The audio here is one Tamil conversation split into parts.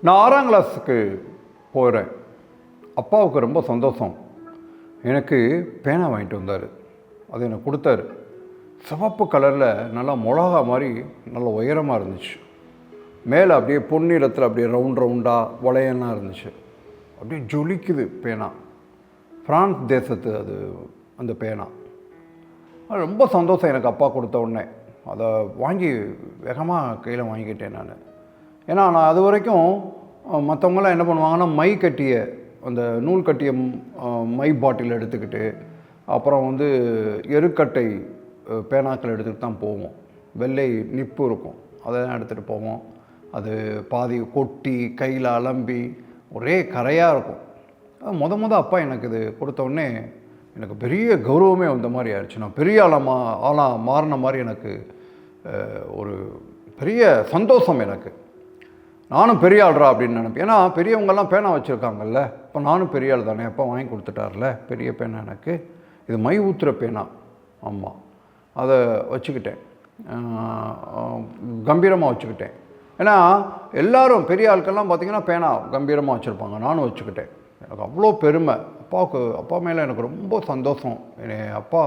நான் ஆறாம் கிளாஸுக்கு போகிறேன் அப்பாவுக்கு ரொம்ப சந்தோஷம். எனக்கு பேனா வாங்கிட்டு வந்தார். அது எனக்கு கொடுத்தாரு. சிவப்பு கலரில் நல்லா மிளகா மாதிரி நல்ல உயரமாக இருந்துச்சு. மேலே அப்படியே பொன்னிறத்தில் அப்படியே ரவுண்ட் ரவுண்டாக வளையெல்லாம் இருந்துச்சு. அப்படியே ஜொலிக்குது பேனா. ஃப்ரான்ஸ் தேசத்து அது அந்த பேனா. ரொம்ப சந்தோஷம் எனக்கு அப்பா கொடுத்த உடனே. அதை வாங்கி வேகமாக கையில் வாங்கிக்கிட்டேன் நான். ஏன்னா நான் அது வரைக்கும் மற்றவங்களாம் என்ன பண்ணுவாங்கன்னா மை கட்டிய அந்த நூல் கட்டிய மை பாட்டில் எடுத்துக்கிட்டு அப்புறம் வந்து எருக்கட்டை பேனாக்கள் எடுத்துக்கிட்டு தான் போவோம். வெள்ளை நிப்பு இருக்கும். அதை தான் எடுத்துகிட்டு போவோம். அது பாதி கொட்டி கையில் அலம்பி ஒரே கரையாக இருக்கும். அது முத முத அப்பா எனக்கு இது கொடுத்தோடனே எனக்கு பெரிய கௌரவமே வந்த மாதிரி ஆயிடுச்சு. நான் பெரிய ஆளாக ஆளாக மாறின மாதிரி எனக்கு ஒரு பெரிய சந்தோஷம் எனக்கு. நானும் பெரிய ஆள்ரா அப்படின்னு நினைப்பேன். ஏன்னா பெரியவங்கெல்லாம் பேனா வச்சுருக்காங்கல்ல. இப்போ நானும் பெரிய ஆள் தானே. அப்பா வாங்கி கொடுத்துட்டார்ல. பெரிய பேனா எனக்கு. இது மை ஊத்துற பேனா. ஆமாம் அதை வச்சுக்கிட்டேன். கம்பீரமாக வச்சுக்கிட்டேன். ஏன்னா எல்லாரும் பெரிய ஆட்கள்லாம் பார்த்தீங்கன்னா பேனா கம்பீரமாக வச்சுருப்பாங்க. நானும் வச்சுக்கிட்டேன். எனக்கு அவ்வளோ பெருமை. அப்பாவுக்கு அப்பா மேலே எனக்கு ரொம்ப சந்தோஷம். என் அப்பா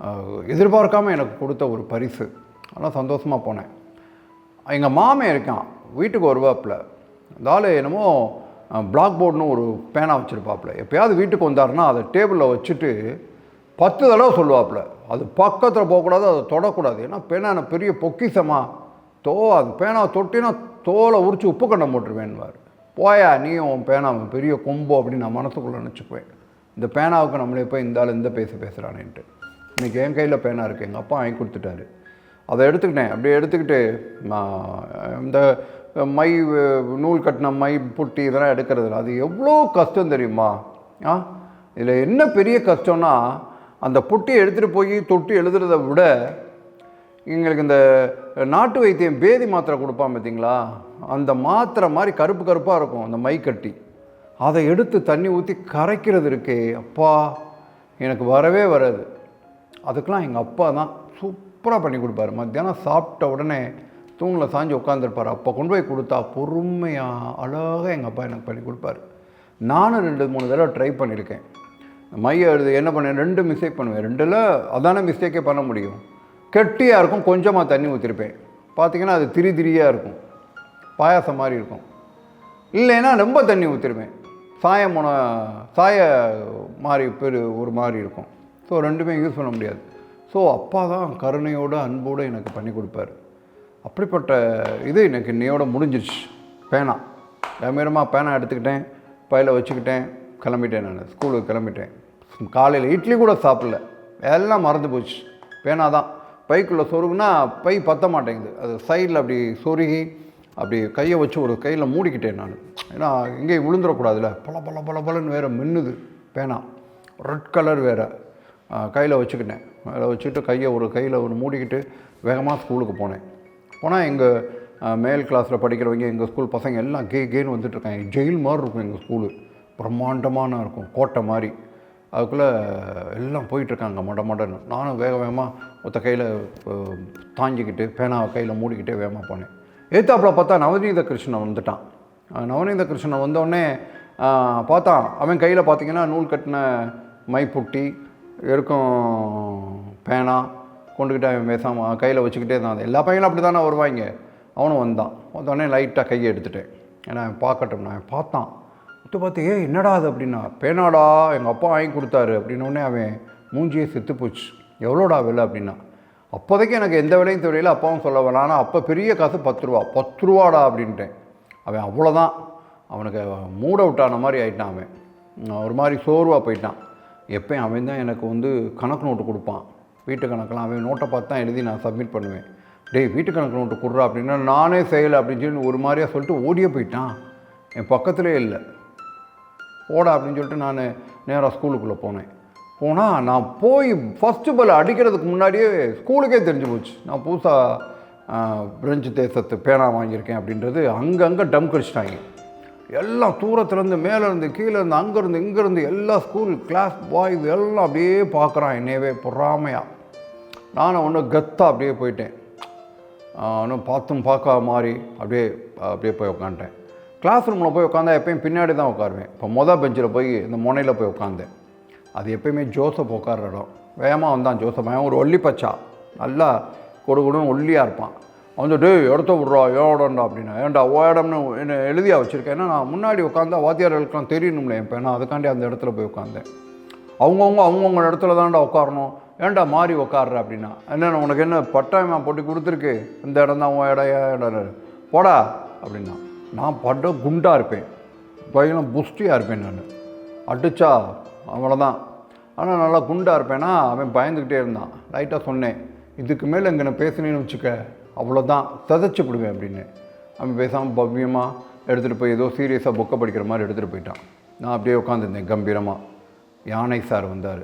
எதிர்பார்க்காமல் எதிர்பார்க்காம எனக்கு கொடுத்த ஒரு பரிசு. ஆனால் சந்தோஷமாக போனேன். எங்கள் மாமன் இருக்கான் வீட்டுக்கு வருவாப்புல. அந்த ஆள் என்னமோ பிளாக் போர்டுன்னு ஒரு பேனா வச்சுருப்பாப்புல. எப்போயாவது வீட்டுக்கு வந்தாருன்னா அதை டேபிளில் வச்சுட்டு பத்து தடவை சொல்லுவாப்புல. அது பக்கத்தில் போகக்கூடாது அதை தொடக்கூடாது. ஏன்னா பேனா பெரிய பொக்கிசமாக தோ அது பேனாவை தொட்டினா தோலை உரிச்சு உப்பு கண்டம் போட்டுருவேன்வார் போயா நீயும் உன் பேனா பெரிய கொம்போ அப்படின்னு நான் மனசுக்குள்ளே நினச்சிக்குவேன். இந்த பேனாவுக்கு நம்மளே போய் இந்த ஆள் இந்த பேச பேசுகிறானேன்ட்டு இன்றைக்கி என் கையில் பேனா இருக்குது எங்கள் அப்பா வாங்கி கொடுத்துட்டாரு. அதை எடுத்துக்கிட்டேன். அப்படியே எடுத்துக்கிட்டு இந்த மை நூல் கட்டின மை புட்டி இதெல்லாம் எடுக்கிறது அது எவ்வளோ கஷ்டம் தெரியுமா? ஆ? இதில் என்ன பெரிய கஷ்டம்னா அந்த புட்டியை எடுத்துகிட்டு போய் தொட்டு எழுதுறதை விட எங்களுக்கு இந்த நாட்டு வைத்தியம் பேதி மாத்திரை கொடுப்பான் பார்த்தீங்களா? அந்த மாத்திரை மாதிரி கருப்பு கருப்பாக இருக்கும் அந்த மை கட்டி. அதை எடுத்து தண்ணி ஊற்றி கரைக்கிறது இருக்கே அப்பா. எனக்கு வரவே வராது. அதுக்கெலாம் எங்கள் அப்பா தான் சூப்பராக பண்ணி கொடுப்பாரு. மத்தியானம் சாப்பிட்ட உடனே தூணில் சாஞ்சு உட்காந்துருப்பார் அப்போ கொண்டு போய் கொடுத்தா பொறுமையாக அழகாக எங்கள் அப்பா எனக்கு பண்ணி கொடுப்பாரு. நானும் ரெண்டு மூணு தடவை ட்ரை பண்ணியிருக்கேன். மைய எழுது என்ன பண்ணேன்? ரெண்டு மிஸ்டேக் பண்ணுவேன். ரெண்டில் அதான மிஸ்டேக்கே பண்ண முடியும். கெட்டியாக இருக்கும் கொஞ்சமாக தண்ணி ஊற்றிருப்பேன் பார்த்தீங்கன்னா அது திரி திரியாக இருக்கும். பாயாசம் மாதிரி இருக்கும். இல்லைன்னா ரொம்ப தண்ணி ஊற்றிருப்பேன் சாயம் போன சாய மாதிரி பெரு ஒரு மாதிரி இருக்கும். ஸோ ரெண்டுமே யூஸ் பண்ண முடியாது. ஸோ அப்பா தான் கருணையோடு அன்போடு எனக்கு பண்ணி கொடுப்பாரு. அப்படிப்பட்ட இது எனக்கு இன்னையோட முடிஞ்சிருச்சு. பேனா. கம்பீரமாக பேனா எடுத்துக்கிட்டேன் பையில் வச்சுக்கிட்டேன் கிளம்பிட்டேன் நான். ஸ்கூலுக்கு கிளம்பிட்டேன். காலையில் இட்லி கூட சாப்பிடல. எல்லாம் மறந்து போச்சு. பேனா தான். பைக்குள்ளே சொருகுனா பை பற்ற மாட்டேங்குது. அது சைடில் அப்படி சொருகி அப்படி கையை வச்சு ஒரு கையில் மூடிக்கிட்டேன் நான். ஏன்னா எங்கேயும் விழுந்துடக்கூடாதுல்ல பல பல பல பலன்னு வேறு மின்னுது பேனா. ரெட் கலர் வேறு. கையில் வச்சுக்கிட்டேன். அதில் வச்சுக்கிட்டு கையை ஒரு கையில் ஒரு மூடிக்கிட்டு வேகமாக ஸ்கூலுக்கு போனேன். போனால் எங்கள் மேல் கிளாஸில் படிக்கிறவங்க எங்கள் ஸ்கூல் பசங்க எல்லாம் கே கேன்னு வந்துட்டுருக்காங்க ஜெயில் மாதிரி இருக்கும் எங்கள் ஸ்கூலு பிரம்மாண்டமான இருக்கும் கோட்டை மாதிரி. அதுக்குள்ளே எல்லாம் போயிட்டுருக்காங்க மட மடன்னு. நானும் வேக வேகமாக ஒத்த கையில் தாங்கிக்கிட்டு பேனாவை கையில் மூடிக்கிட்டே வேகமாக போனேன். ஏத்தாப்பில் பார்த்தா நவநீத கிருஷ்ணன் வந்துட்டான். நவநீத கிருஷ்ணன் வந்தோடனே பார்த்தான். அவன் கையில் பார்த்தீங்கன்னா நூல் கட்டின மைப்புட்டி இருக்கும் பேனா கொண்டுக்கிட்டே அவன் பேசாமல் கையில் வச்சுக்கிட்டே தான் எல்லா பையனும் அப்படி தானே வருவாங்க. அவனும் வந்தான். வந்தோடனே லைட்டாக கையை எடுத்துட்டேன். ஏன்னா அவன் பார்க்கட்டும் நான் பார்த்தான். விட்டு பார்த்து ஏ என்னடா அது? அப்படின்னா பேனாடா எங்கள் அப்பா வாங்கி கொடுத்தாரு. அப்படின்னோடனே அவன் மூஞ்சியே செத்து போச்சு. எவ்வளோடா விலை? அப்படின்னா அப்போதைக்கு எனக்கு எந்த விலையும் தெரியல அப்பாவும் சொல்ல வேணாம் ஆனால் அப்போ பெரிய காசு பத்து ரூபா. பத்து ரூபாடா? அப்படின்ட்டேன். அவன் அவ்வளோதான் அவனுக்கு மூட விட்டான மாதிரி ஆயிட்டான் அவன். ஒரு மாதிரி சோர்வாக போயிட்டான். எப்போயும் அவன் தான் எனக்கு வந்து கணக்கு நோட்டு கொடுப்பான். வீட்டு கணக்கெலாம் அவன் நோட்டை பார்த்து தான் எழுதி நான் சப்மிட் பண்ணுவேன். டேய் வீட்டு கணக்கு நோட்டு கொடுறா அப்படின்னா நானே செய்யலை அப்படின்னு சொல்லி ஒரு மாதிரியாக சொல்லிட்டு ஓடியே போயிட்டான். என் பக்கத்துலேயே இல்லை. போடா அப்படின்னு சொல்லிட்டு நான் நேராக ஸ்கூலுக்குள்ளே போனேன். போனால் நான் போய் ஃபஸ்ட்டு பால் அடிக்கிறதுக்கு முன்னாடியே ஸ்கூலுக்கே தெரிஞ்சு போச்சு. நான் புதுசாக பிரெஞ்சு தேசத்து பேனா வாங்கியிருக்கேன் அப்படின்றது அங்கங்கே டம் கடிச்சிட்டாங்க எல்லாம் தூரத்துலேருந்து மேலேருந்து கீழேருந்து அங்கேருந்து இங்கேருந்து எல்லா ஸ்கூல் கிளாஸ் பாய்ஸ் எல்லாம் அப்படியே பார்க்குறான் என்னையவே பொறாமையாக நானும் ஒன்று கத்தாக அப்படியே போயிட்டேன். ஒன்றும் பார்த்தும் பார்க்காத மாதிரி அப்படியே அப்படியே போய் உட்காந்துட்டேன் கிளாஸ் ரூமில் போய் உட்காந்தா எப்பயும் பின்னாடி தான் உட்காருவேன் இப்போ மொதல் பெஞ்சில் போய் இந்த முனையில் போய் உட்காந்தேன் அது எப்பயுமே ஜோசப் உட்கார்ற இடம். வேகமாக வந்தான் ஜோசப். அவன் ஒரு ஒல்லி பச்சா. நல்லா கொடு ஒல்லியாக இருப்பான். வந்து டேய் இடத்த விட்றா ஏடண்டா அப்படின்னா ஏன்டா ஓ இடம்னு என்ன எழுதியா வச்சுருக்கேன்? ஏன்னா நான் முன்னாடி உட்காந்தா வாத்தியார்களுக்கெல்லாம் தெரியணும்ல என் பையனா அதுக்காண்டி அந்த இடத்துல போய் உட்காந்தேன் அவங்கவுங்க அவங்கவுங்க இடத்துல தான்டா உட்காரணும். ஏன்டா மாறி உட்காடுற அப்படின்னா என்ன உனக்கு என்ன பட்டாயமா போட்டு கொடுத்துருக்கு? இந்த இடம் தான் உன் இடம் இடம் போடா அப்படின்னா நான் பட்ட குண்டாக இருப்பேன். பையனும் புஷ்டியாக இருப்பேன் நான். அடிச்சா அவ்வளோதான் ஆனால் நல்லா குண்டாக இருப்பேன்னா அவன் பயந்துக்கிட்டே இருந்தான். லைட்டாக சொன்னேன். இதுக்கு மேலே இங்கே நான் பேசுனேன்னு வச்சுக்க. அவ்வளோதான் சதைச்சு விடுவேன் அப்படின்னு. அவன் பேசாமல் பவ்யமாக எடுத்துகிட்டு போய் ஏதோ சீரியஸாக புக்கை படிக்கிற மாதிரி எடுத்துகிட்டு போயிட்டான். நான் அப்படியே உட்காந்துருந்தேன் கம்பீரமாக யானை சார் வந்தார்.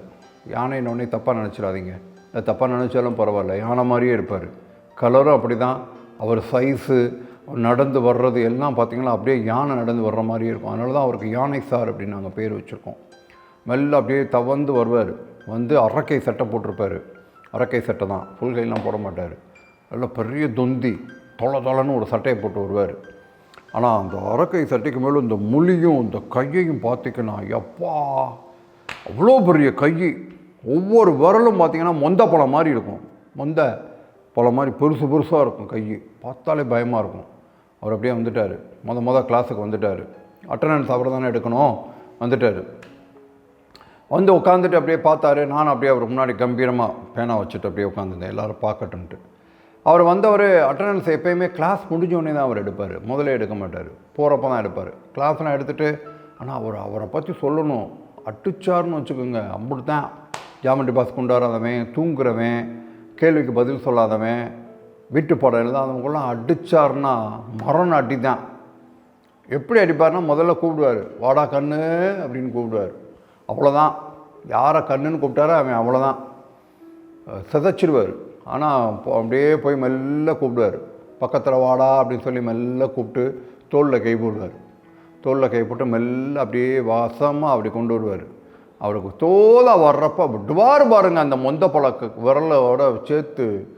யானைன்னொடனே தப்பாக நினச்சிடாதீங்க. இல்லை தப்பாக நினச்சாலும் பரவாயில்ல. யானை மாதிரியே இருப்பார். கலரும் அப்படி தான் அவர் சைஸு நடந்து வர்றது எல்லாம் பார்த்தீங்கன்னா அப்படியே யானை நடந்து வர்ற மாதிரியே இருக்கும். அதனால தான் அவருக்கு யானை சார் அப்படின்னு நாங்கள் பேர் வச்சுருக்கோம். மெல்ல அப்படியே தவந்து வருவார். வந்து அரக்கை சட்டை போட்டிருப்பார். அரக்கை சட்டை தான். ஃபுல் கையெல்லாம் போட மாட்டார். நல்ல பெரிய தொந்தி தொலை தொலைன்னு ஒரு சட்டையை போட்டு வருவார். ஆனால் அந்த அரக்கை சட்டைக்கு மேலே இந்த முழியும் இந்த கையையும் பார்த்திங்கன்னா எப்பா அவ்வளோ பெரிய கை. ஒவ்வொரு விரலும் பார்த்தீங்கன்னா மொந்த பழம் மாதிரி இருக்கும். மொந்த பழம் மாதிரி பெருசு பெருசாக இருக்கும் கை. பார்த்தாலே பயமாக இருக்கும். அவர் அப்படியே வந்துட்டார். மொதல் மொதல் கிளாஸுக்கு வந்துட்டார். அட்டண்டன்ஸ் அவர் தானே எடுக்கணும்? வந்துட்டார். வந்து உட்காந்துட்டு அப்படியே பார்த்தாரு. நான் அப்படியே அவர் முன்னாடி கம்பீரமாக பேனா வச்சுட்டு அப்படியே உட்காந்துருந்தேன் எல்லோரும் பார்க்கட்டுன்ட்டு அவர் வந்தவர் அட்டண்டன்ஸ் எப்பயுமே கிளாஸ் முடிஞ்சோடனே தான் அவர் எடுப்பார். முதல்ல எடுக்க மாட்டார். போகிறப்ப தான் எடுப்பார். கிளாஸ்லாம் எடுத்துகிட்டு ஆனால் அவர் அவரை பற்றி சொல்லணும். அட்டுச்சார்னு வச்சுக்கோங்க. அப்படி தான் ஜாமெண்ட்ரி பாஸ் கொண்டாடாதவன் தூங்குறவன் கேள்விக்கு பதில் சொல்லாதவன் வீட்டு படம் எழுதாதவங்களாம் அடித்தார்னா மரம் அடி தான் எப்படி அடிப்பார்னா முதல்ல கூப்பிடுவார். வாடா கண்ணு அப்படின்னு கூப்பிடுவார். அவ்வளோதான் யாரை கண்ணுன்னு கூப்பிட்டாரோ அவன் அவ்வளோதான் சிதைச்சிடுவார் ஆனால் அப்படியே போய் மெல்ல கூப்பிடுவார். பக்கத்தில் வாடா அப்படின்னு சொல்லி மெல்ல கூப்பிட்டு தோளில் கை போடுவார். தோளில் கை போட்டு மெல்ல அப்படியே வாசமாக அப்படி கொண்டு வருவார். அவருக்கு தோலாக வர்றப்ப டுவார் பாருங்க அந்த மொந்த பழக்க விரலோட சேர்த்து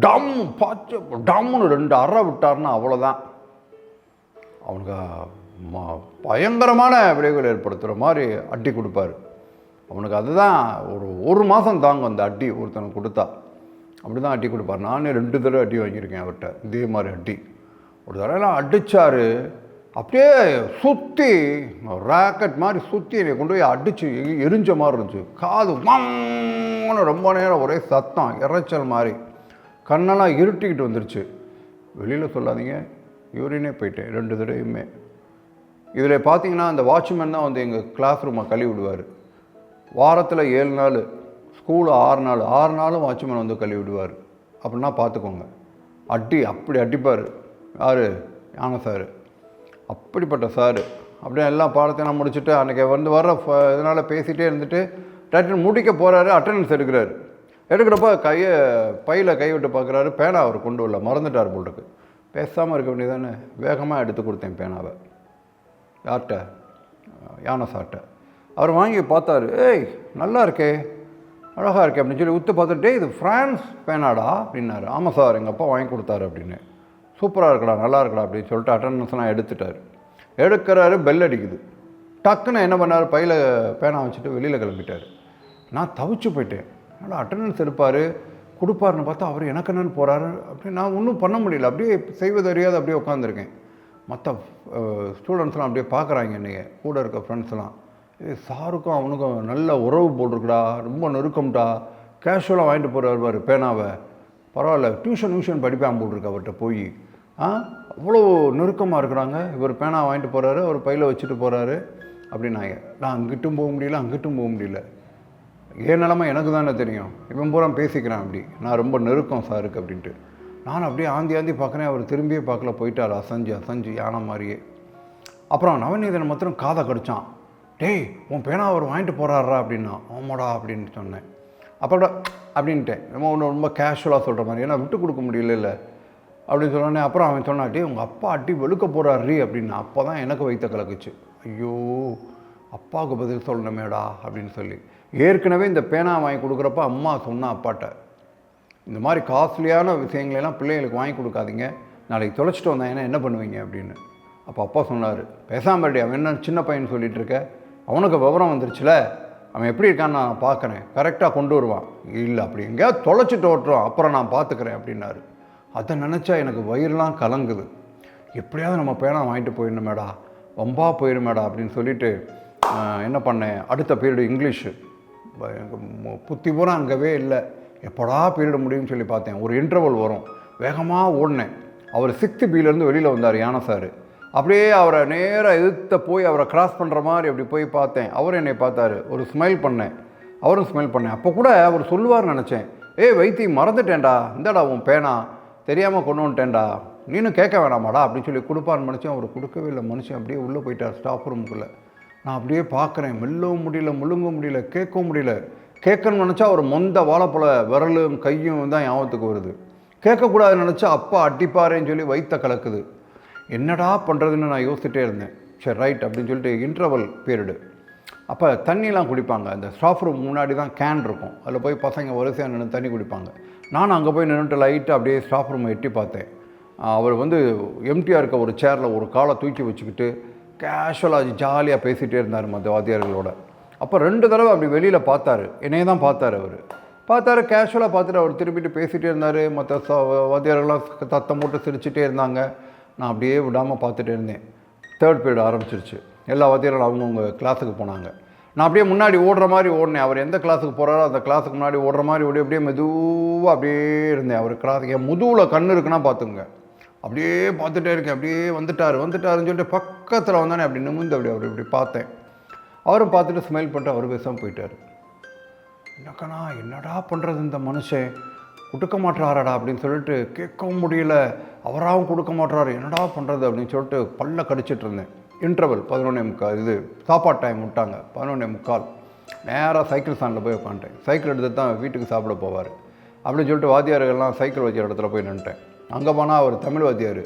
டம் பாச்சு டம்னு ரெண்டு அறை விட்டார்னா அவ்வளோதான் அவனுக்கு ம- பயங்கரமான விளைவுகள் ஏற்படுத்துகிற மாதிரி அடி கொடுப்பாரு. அவனுக்கு அதுதான் ஒரு ஒரு மாதம் தாங்க அந்த அடி ஒருத்தனுக்கு கொடுத்தா. அப்படி தான் அட்டி கொடுப்பார். நானே ரெண்டு தடவை அட்டி வாங்கியிருக்கேன் அவர்கிட்ட. இதே மாதிரி அட்டி ஒரு தடவைலாம் அடித்தார் அப்படியே சுற்றி ராக்கெட் மாதிரி சுற்றி என்னை கொண்டு போய் அடித்து எரிஞ்ச மாதிரி இருந்துச்சு. காது மம்னு ரொம்ப நேரம் ஒரே சத்தம் இறைச்சல் மாதிரி. கண்ணெல்லாம் இருட்டிக்கிட்டு வந்துருச்சு. வெளியில் சொல்லாதீங்க. யூரினே போயிட்டேன் ரெண்டு தடவையுமே. இதில் பார்த்தீங்கன்னா அந்த வாட்ச்மேன் தான் வந்து எங்கள் கிளாஸ் ரூமை கழுவி விடுவார். வாரத்தில் ஏழு நாள். ஸ்கூலு ஆறு நாள் ஆறு நாளும் வாட்ச்மேன் வந்து கழுவி விடுவார். அப்படின்னா பார்த்துக்கோங்க. அடி அப்படி அடிப்பார். யார்? யானை சார் அப்படிப்பட்ட சார் அப்படியே எல்லா பாடத்தையும் முடிச்சுட்டு அன்றைக்கி வந்து வர்ற ஃப- இதனால் பேசிகிட்டே இருந்துட்டு டக்குன்னு முடிக்க போகிறாரு அட்டண்டன்ஸ் எடுக்கிறாரு. எடுக்கிறப்ப கையை பையில் கை விட்டு பார்க்குறாரு. பேனா அவர் கொண்டு வரல. மறந்துட்டார் போல் இருக்கு. பேசாமல் இருக்க வேண்டியதானே வேகமாக எடுத்து கொடுத்தேன் பேனாவை. யார்கிட்ட? யானை சார்கிட்ட அவர் வாங்கி பார்த்தாரு. ஏய் நல்லா இருக்கே. அழகாக இருக்கே அப்படின்னு சொல்லி உத்து பார்த்துட்டு இது ஃப்ரான்ஸ் பேனாடா அப்படின்னாரு. ஆமாம் சார் எங்கள் அப்பா வாங்கி கொடுத்தாரு அப்படின்னு. சூப்பராக இருக்கடா நல்லா இருக்கடா அப்படின்னு சொல்லிட்டு அட்டண்டன்ஸ்லாம் எடுத்துட்டார். எடுக்கிறாரு பெல் அடிக்குது. டக்குன்னு என்ன பண்ணார் பையில் பேனா வச்சுட்டு வெளியில் கிளம்பிட்டார். நான் தவிச்சு போயிட்டேன். அதனால் அட்டண்டன்ஸ் எடுப்பார்? கொடுப்பாருன்னு பார்த்தா அவர் எனக்கு என்னன்னு போகிறாரு அப்படின்னு நான் ஒன்றும் பண்ண முடியல. அப்படியே செய்வது அறியாது அப்படியே உட்காந்துருக்கேன் மற்ற ஸ்டூடெண்ட்ஸ்லாம் அப்படியே பார்க்குறாங்க என்னைய. கூட இருக்க ஃப்ரெண்ட்ஸ்லாம் ஏ சாருக்கும் அவனுக்கும் நல்ல உறவு போட்டிருக்குடா ரொம்ப நெருக்கம்டா. கேஷுவலாக வாங்கிட்டு போகிறார் பாரு பேனாவை. பரவாயில்ல டியூஷன் டியூஷன் படிப்பான் போட்டிருக்கு அவர்கிட்ட போய். ஆ அவ்வளோ நெருக்கமாக இருக்கிறாங்க. இவர் பேனா வாங்கிட்டு போகிறாரு அவர் பையில் வச்சுட்டு போகிறாரு அப்படின்னாங்க. நான் அங்கிட்டும் போக முடியல அங்கிட்டும் போக முடியல. என் நிலமை எனக்கு தானே தெரியும். இவன் பூரா பேசிக்கிறான் அப்படி. நான் ரொம்ப நெருக்கம் சாருக்கு அப்படின்ட்டு. நான் அப்படியே ஆந்தி ஆந்தி பார்க்குறேன். அவர் திரும்பியே பார்க்கல போயிட்டார். அசஞ்சு அசஞ்சு யானை மாதிரியே. அப்புறம் நவநீதன் மாத்திரம் காதை கடிச்சான். டேய் உன் பேனா அவர் வாங்கிட்டு போகிறாரா அப்படின்னா. ஆமாடா அப்படின்னு சொன்னேன். அப்போ அப்படின்ட்டேன். ரொம்ப ஒன்று ரொம்ப கேஷுவலாக சொல்கிற மாதிரி. ஏன்னா விட்டு கொடுக்க முடியல இல்லை அப்படின்னு சொன்னோடனே அப்புறம் அவன் சொன்னாட்டி உங்கள் அப்பா அட்டி வெளுக்க போகிறாரு அப்படின்னா. அப்போ தான் எனக்கு வைத்த கலக்குச்சு. ஐயோ அப்பாவுக்கு பதில் சொல்லணுமேடா அப்படின்னு சொல்லி. ஏற்கனவே இந்த பேனா வாங்கி கொடுக்குறப்ப அம்மா சொன்னா அப்பாட்ட இந்த மாதிரி காஸ்ட்லியான விஷயங்களெல்லாம் பிள்ளைகளுக்கு வாங்கி கொடுக்காதீங்க. நாளைக்கு தொலைச்சிட்டு வந்தாங்கன்னா என்ன பண்ணுவீங்க? அப்படின்னு. அப்போ அப்பா சொன்னார் பேசாமல் அவன் என்ன சின்ன பையன் சொல்லிகிட்டு இருக்க? அவனுக்கு விவரம் வந்துருச்சுல அவன் எப்படி இருக்கான்னு நான் பார்க்குறேன். கரெக்டாக கொண்டு வருவான். இல்லை அப்படி எங்கேயாவது தொலைச்சிட்டு ஓட்டுறோம் அப்புறம் நான் பார்த்துக்கிறேன் அப்படின்னாரு. அதை நினச்சா எனக்கு வயிறுலாம் கலங்குது. எப்படியாவது நம்ம பேனா வாங்கிட்டு போயிடணுமேடா. வம்பா போயிடுமேடா அப்படின்னு சொல்லிட்டு என்ன பண்ணேன்? அடுத்த பீரியடு இங்கிலீஷு. புத்தி பூரா அங்கவே இல்லை. எப்படா பீரியடு முடியும்னு சொல்லி பார்த்தேன். ஒரு இன்டர்வல் வரும். வேகமாக ஓடினேன். அவர் சிக்ஸ்த்து பிலேருந்து வெளியில் வந்தார் யானை சார். அப்படியே அவரை நேராக எதிர்த்த போய் அவரை கிராஸ் பண்ணுற மாதிரி அப்படி போய் பார்த்தேன். அவர் என்னை பார்த்தாரு. ஒரு ஸ்மைல் பண்ணேன். அவரும் ஸ்மைல் பண்ணேன். அப்போ கூட அவர் சொல்லுவார்னு நினச்சேன். ஏய் வைத்தி மறந்துட்டேன்டா. இந்தாடா உன் பேனா. தெரியாமல் கொண்டு வந்துட்டேன்டா. நீனும் கேட்க வேணாமாடா அப்படின்னு சொல்லி கொடுப்பான்னு நினச்சேன். அவர் கொடுக்கவே இல்லை. மனுஷன் அப்படியே உள்ளே போயிட்டார் ஸ்டாஃப் ரூமுக்குள்ளே நான் அப்படியே பார்க்குறேன். மெல்லவும் முடியல முழுங்க முடியல கேட்கவும் முடியல. கேட்கணும்னு நினச்சா ஒரு மொந்த வாழைப்பழ விரலும் கையும் தான் ஞாபகத்துக்கு வருது. கேட்கக்கூடாதுன்னு நினச்சா அப்பா அடிப்பாரேன்னு சொல்லி வைத்த கலக்குது. என்னடா பண்ணுறதுன்னு நான் யோசிச்சுட்டே இருந்தேன். சரி ரைட் அப்படின்னு சொல்லிட்டு இன்டர்வல் பீரியடு அப்போ தண்ணிலாம் குடிப்பாங்க. அந்த ஸ்டாஃப் ரூம் முன்னாடி தான் கேன் இருக்கும். அதில் போய் பசங்க வரிசையாக நின்று தண்ணி குடிப்பாங்க. நானும் அங்கே போய் நின்றுட்டு லைட்டாக அப்படியே ஸ்டாஃப் ரூமை எட்டி பார்த்தேன். அவர் வந்து எம்டிஆர் இருக்க ஒரு சேரில் ஒரு காலை தூக்கி வச்சுக்கிட்டு கேஷுவலாக ஜாலியாக பேசிகிட்டே இருந்தார் மற்ற வாத்தியார்களோட அப்போ ரெண்டு தடவை அப்படி வெளியில் பார்த்தாரு. என்னையே தான் பார்த்தாரு அவர். பார்த்தாரு கேஷுவலாக பார்த்துட்டு அவர் திரும்பிட்டு பேசிகிட்டே இருந்தார். மற்ற வாத்தியார்கள்லாம் தத்தம் போட்டு சிரிச்சுட்டே இருந்தாங்க. நான் அப்படியே விடாமல் பார்த்துட்டே இருந்தேன். தேர்ட் பீரியட் ஆரம்பிச்சிருச்சு. எல்லா வாத்தியாரும் அவங்கவுங்க கிளாஸுக்கு போனாங்க. நான் அப்படியே முன்னாடி ஓடுற மாதிரி ஓடினேன். அவர் எந்த கிளாஸுக்கு போகிறாரோ அந்த கிளாஸுக்கு முன்னாடி ஓடுற மாதிரி ஓடி அப்படியே மெதுவாக அப்படியே இருந்தேன். அவர் கிளாஸுக்கு என் முதுவில் கண் இருக்குன்னா பார்த்துங்க. அப்படியே பார்த்துட்டே இருக்கேன். அப்படியே வந்துட்டார். வந்துட்டாருன்னு சொல்லிட்டு பக்கத்தில் வந்தானே அப்படி நிமிந்து அப்படி அவர் இப்படி பார்த்தேன். அவரும் பார்த்துட்டு ஸ்மைல் பண்ணிட்டு அவர் பேசாமல் போயிட்டார். என்னக்கண்ணா என்னடா பண்ணுறது இந்த மனுஷன்? கொடுக்க மாட்டாரடா அப்படின்னு சொல்லிட்டு கேட்கவும் முடியல. அவராகவும் கொடுக்க மாட்டாரு என்னடா பண்ணுறது அப்படின்னு சொல்லிட்டு பல்ல கடிச்சிட்டு இருந்தேன். இன்டர்வல் பதினொன்னே முக்கால். இது சாப்பாடு டைம் விட்டாங்க. பதினொன்னே முக்கால். நேராக சைக்கிள் ஸ்டாண்டில் போய் உட்காந்துட்டேன் சைக்கிள் எடுத்து தான் வீட்டுக்கு சாப்பிட போவார். அப்படின்னு சொல்லிட்டு வாத்தியார்கள்லாம் சைக்கிள் வச்ச இடத்துல போய் நின்ட்டேன் அங்கே போனால் அவர் தமிழ் வாத்தியார்.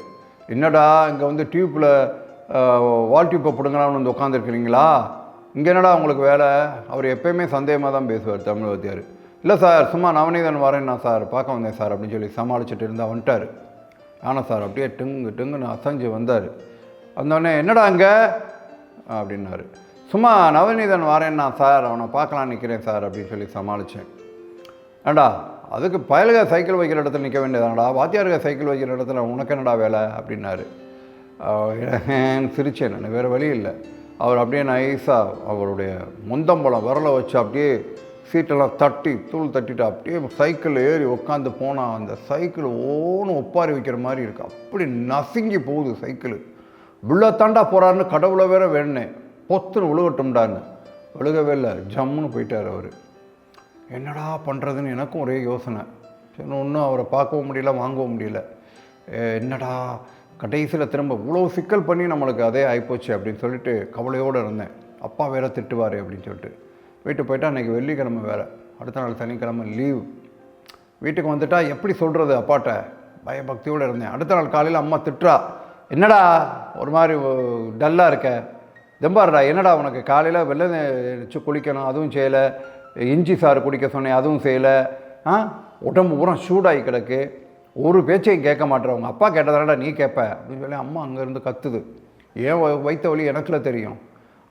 என்னடா இங்கே வந்து டியூப்பில் வால் டியூப்பை பிடுங்கலாம்னு வந்து உட்காந்துருக்கிறீங்களா இங்கே என்னடா உங்களுக்கு வேலை? அவர் எப்பயுமே சந்தேகமாக தான் பேசுவார் தமிழ் வாத்தியார். இல்லை சார் சும்மா நவநீதன் வரேன்னா சார் பார்க்க வந்தேன் சார் அப்படின்னு சொல்லி சமாளிச்சுட்டு இருந்தால் வந்துட்டார் ஆனால் சார் அப்படியே டிங்கு டிங்குன்னு அசைஞ்சு வந்தார். வந்தோடனே என்னடா அங்கே? அப்படின்னாரு. சும்மா நவநீதன் வரேன்னா சார் அவனை பார்க்கலாம் நிற்கிறேன் சார் அப்படின்னு சொல்லி சமாளித்தேன் ஏண்டா அதுக்கு பயலுக சைக்கிள் வைக்கிற இடத்துல நிற்க வேண்டியதானடா? வாத்தியாருக சைக்கிள் வைக்கிற இடத்துல உனக்கு என்னடா வேலை? அப்படின்னாரு. ஆஹ் சிரிச்சேன் நான் வேறு வழி இல்லை. அவர் அப்படியே நைஸாக அவருடைய முந்தம்பழம் விரலை வச்சு அப்படியே சீட்டெல்லாம் தட்டி தூள் தட்டிட்டு அப்படியே சைக்கிள் ஏறி உட்காந்து போனால் அந்த சைக்கிள் ஓன்னு ஒப்பாரி வைக்கிற மாதிரி இருக்கு. அப்படி நசுங்கி போகுது சைக்கிள் விழத்தாண்டா போகிறாருன்னு கடவுளை வேற வேணேன். பொத்துன்னு விழுகட்டும்டான்னு விழுகவே இல்லை ஜம்முன்னு போயிட்டார் அவர். என்னடா பண்ணுறதுன்னு எனக்கும் ஒரே யோசனை. சரி ஒன்றும் அவரை பார்க்கவும் முடியல வாங்கவும் முடியல. என்னடா கடைசியில் திரும்ப இவ்வளோ சிக்கல் பண்ணி நம்மளுக்கு அதே ஆகிப்போச்சு அப்படின்னு சொல்லிட்டு கவலையோடு இருந்தேன். அப்பா வேற திட்டுவார் அப்படின்னு சொல்லிட்டு. வீட்டுக்கு போயிட்டா அன்றைக்கி வெள்ளிக்கிழமை வேறு. அடுத்த நாள் சனிக்கிழமை லீவ் வீட்டுக்கு வந்துட்டா எப்படி சொல்கிறது அப்பாட்ட? பயபக்தியோடு இருந்தேன். அடுத்த நாள் காலையில் அம்மா திட்டுறா என்னடா ஒரு மாதிரி டல்லாக இருக்க? தெம்பாருடா என்னடா உனக்கு? காலையில் வெள்ளை வச்சு குளிக்கணும் அதுவும் செய்யலை. இஞ்சி சாறு குடிக்க சொன்னேன் அதுவும் செய்யலை. ஆ? உடம்பு பூரா சூடாகி கிடக்கு. ஒரு பேச்சையும் கேட்க மாட்டேறவங்க அப்பா கேட்டதாடா நீ கேட்ப? அப்படின்னு சொல்லி அம்மா அங்கேருந்து கத்துது. ஏன் வைத்த வழி எனக்குல தெரியும்.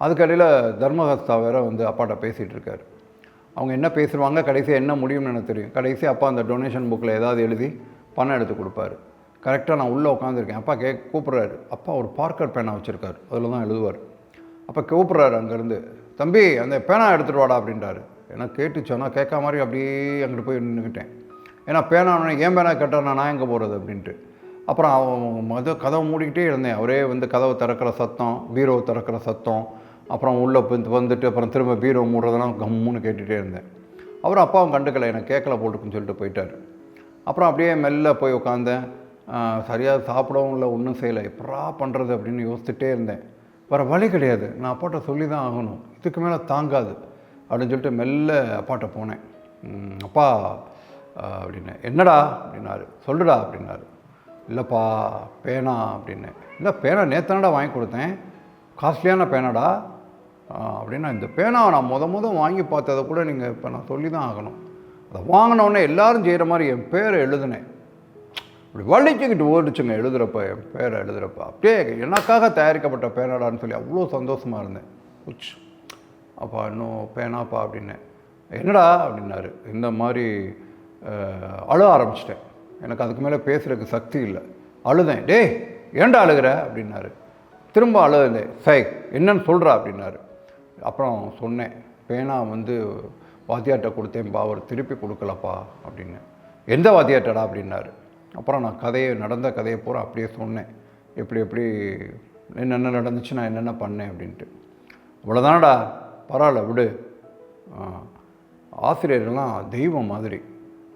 அதுக்கடையில் தர்மஹஸ்தா வேற வந்து அப்பாட்ட பேசிகிட்டு இருக்காரு. அவங்க என்ன பேசுவாங்க கடைசியாக என்ன முடியும்னு எனக்கு தெரியும். கடைசியாக அப்பா அந்த டொனேஷன் புக்கில் ஏதாவது எழுதி பணம் எடுத்து கொடுப்பாரு. கரெக்டாக நான் உள்ளே உட்காந்துருக்கேன் அப்பா கே கூப்பிட்றாரு. அப்பா ஒரு பார்க்கர் பேனா வச்சுருக்காரு. அதில் தான் எழுதுவார். அப்போ கூப்பிட்றாரு அங்கேருந்து தம்பி அந்த பேனா எடுத்துகிட்டு வாடா அப்படின்றாரு. எனக்கு கேட்டுச்சோன்னா கேட்க மாதிரி அப்படியே அங்கிட்டு போய் நின்றுக்கிட்டேன் ஏன்னா பேனா ஏன் பேனா கேட்டார் நான் எங்கே போகிறது அப்படின்ட்டு. அப்புறம் அவன் மத கதவை மூடிக்கிட்டே இருந்தேன். அவரே வந்து கதவை திறக்கிற சத்தம் பீரோ திறக்கிற சத்தம் அப்புறம் உள்ளே வந்துட்டு அப்புறம் திரும்ப பீரோ மூடுறதெல்லாம் கம்முன்னு கேட்டுகிட்டே இருந்தேன். அப்புறம் அப்பாவும் கண்டுக்கலை எனக்கு கேட்கல போட்டுக்குன்னு சொல்லிட்டு போயிட்டார். அப்புறம் அப்படியே மெல்ல போய் உட்காந்தேன் சரியாக சாப்பிடவும் இல்லை ஒன்றும் செய்யலை. எப்படா பண்ணுறது அப்படின்னு யோசிச்சுட்டே இருந்தேன். வேறு வழி கிடையாது. நான் அப்பாட்ட சொல்லி தான் ஆகணும். இதுக்கு மேலே தாங்காது அப்படின்னு சொல்லிட்டு மெல்ல அப்பாட்ட போனேன். அப்பா அப்படின்னு. என்னடா அப்படின்னாரு. சொல்லுடா அப்படின்னாரு. இல்லைப்பா பேனா அப்படின்னு. இல்லை பேனா நேத்தானடா வாங்கி கொடுத்தேன். காஸ்ட்லியான பேனாடா. அப்படின்னா இந்த பேனாவை நான் முத முத வாங்கி பார்த்ததை கூட நீங்கள் இப்போ நான் சொல்லி தான் ஆகணும். அதை வாங்கினோடனே எல்லாரும் செய்கிற மாதிரி என் பேரை எழுதினேன். இப்படி வலிச்சுக்கிட்டு ஓடிச்சுங்க எழுதுகிறப்ப என் பேரை எழுதுகிறப்ப அப்படியே எனக்காக தயாரிக்கப்பட்ட பேனாடான்னு சொல்லி அவ்வளோ சந்தோஷமாக இருந்தேன். உச் அப்பா இன்னும் பேனாப்பா அப்படின்னேன். என்னடா அப்படின்னாரு. இந்த மாதிரி அஹ், அழ ஆரம்பிச்சிட்டேன். எனக்கு அதுக்கு மேலே பேசுகிறதுக்கு சக்தி இல்லை. அழுதேன். டேய் ஏன்டா அழுகிற? அப்படின்னாரு. திரும்ப அழுதேன். சை என்னன்னு சொல்கிறா அப்படின்னாரு. அப்புறம் சொன்னேன் பேனா வந்து வாத்தியார்கிட்ட கொடுத்தேன்ப்பா அவர் திருப்பி கொடுக்கலப்பா அப்படின்னு. எந்த வாத்தியார்ட்டடா? அப்படின்னாரு. அப்புறம் நான் கதையை நடந்த கதையை பூரா அப்படியே சொன்னேன். எப்படி எப்படி என்னென்ன நடந்துச்சு நான் என்னென்ன பண்ணேன்? அப்படின்ட்டு. இவ்வளோதானடா பரவாயில்ல விடு. ஆசிரியர்கள்லாம் தெய்வம் மாதிரி.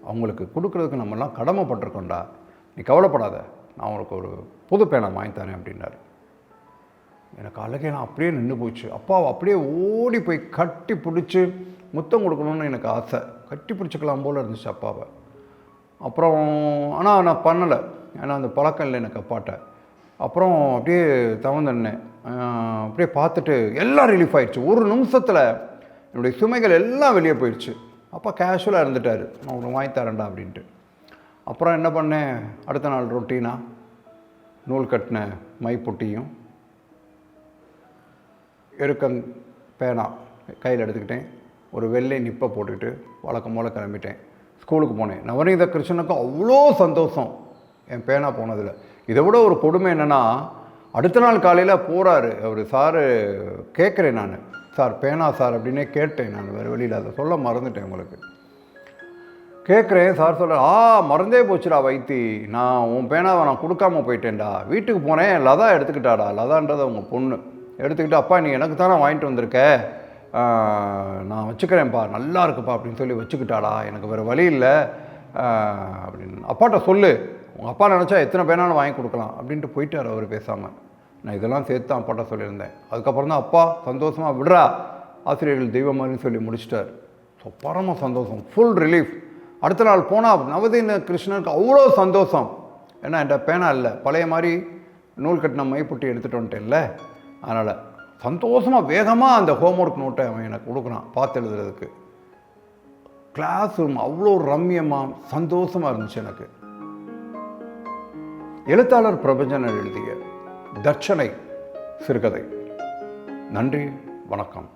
அவங்களுக்கு கொடுக்குறதுக்கு நம்மலாம் கடமைப்பட்டிருக்கோண்டா நீ கவலைப்படாத. நான் அவங்களுக்கு ஒரு புது பேனை வாங்கி தரேன் அப்படின்னாரு. எனக்கு அழகெல்லாம் அப்படியே நின்று போச்சு. அப்பாவை அப்படியே ஓடி போய் கட்டி பிடிச்சி முத்தம் கொடுக்கணும்னு எனக்கு ஆசை. கட்டி பிடிச்சிக்கலாம் போல் இருந்துச்சு அப்பாவை. அப்புறம் ஆனால் நான் பண்ணலை. ஏன்னா அந்த பழக்கம் இல்லை எனக்கு அப்பாட்ட. அப்புறம் அப்படியே தவந்தண்ணேன் அப்படியே பார்த்துட்டு எல்லாம் ரிலீஃப் ஆயிடுச்சு. ஒரு நிமிஷத்தில் என்னுடைய சுமைகள் எல்லாம் வெளியே போயிடுச்சு. அப்பா கேஷுவலாக இருந்துட்டார். நான் உனக்கு வாங்கி தரேன்டா அப்படின்ட்டு. அப்புறம் என்ன பண்ணேன்? அடுத்த நாள் ரொட்டீனாக நூல் கட்டின மைப்பொட்டியும் பொட்டியும் பேனா கையில் எடுத்துக்கிட்டேன். ஒரு வெள்ளை நிப்பை போட்டுக்கிட்டு வழக்கம் போல் கிளம்பிட்டேன். ஸ்கூலுக்கு போனேன். நவநீத கிருஷ்ணனுக்கு அவ்வளோ சந்தோஷம். என் பேனா போனதில். இதை விட ஒரு கொடுமை என்னென்னா அடுத்த நாள் காலையில் போகிறாரு அவர் சாரு கேட்குறேன் நான். சார் பேனா சார் அப்படின்னே கேட்டேன் நான். வேறு வழியில் அதை சொல்ல மறந்துட்டேன் உங்களுக்கு. கேட்குறேன். சார் சொல்ல ஆ மறந்தே போச்சுடா வைத்தி. நான் உன் பேனாவை நான் கொடுக்காம போயிட்டேன்டா. வீட்டுக்கு போனேன். லதா எடுத்துக்கிட்டாடா. லதான்றது அவங்க பொண்ணு. எடுத்துக்கிட்டு அப்பா நீ எனக்கு தானே வாங்கிட்டு வந்திருக்க? நான் வச்சுக்கிறேன்ப்பா நல்லா இருக்குப்பா அப்படின்னு சொல்லி வச்சுக்கிட்டாடா எனக்கு வேறு வழி இல்லை. அப்படின்னு. அப்பாட்ட சொல்லு. உங்கள் அப்பா நினச்சா எத்தனை பேனாலும் வாங்கி கொடுக்கலாம் அப்படின்ட்டு போயிட்டார் அவர் பேசாமல் நான் இதெல்லாம் சேர்த்து தான் அப்பாட்ட சொல்லியிருந்தேன். அதுக்கப்புறம் தான் அப்பா சந்தோஷமாக விடுறா. ஆசிரியர்கள் தெய்வம் மாதிரின்னு சொல்லி முடிச்சிட்டார். ஸோ பரம சந்தோஷம். ஃபுல் ரிலீஃப் அடுத்த நாள் போனால் நவதீன கிருஷ்ணனுக்கு அவ்வளோ சந்தோஷம். ஏன்னா என்கிட்ட பேனா இல்லை. பழைய மாதிரி நூல் கட்டின மைப்புட்டி எடுத்துகிட்டு வந்துட்டேன்ல. அதனால் சந்தோஷமாக வேகமாக அந்த ஹோம்ஒர்க் நோட்டை அவன் எனக்கு கொடுக்குறான் பார்த்து எழுதுறதுக்கு. கிளாஸ் ரூம் அவ்வளோ ரம்யமாக சந்தோஷமாக இருந்துச்சு எனக்கு. எழுத்தாளர் பிரபஞ்சன் எழுதிய தட்சணை சிறுகதை. நன்றி வணக்கம்.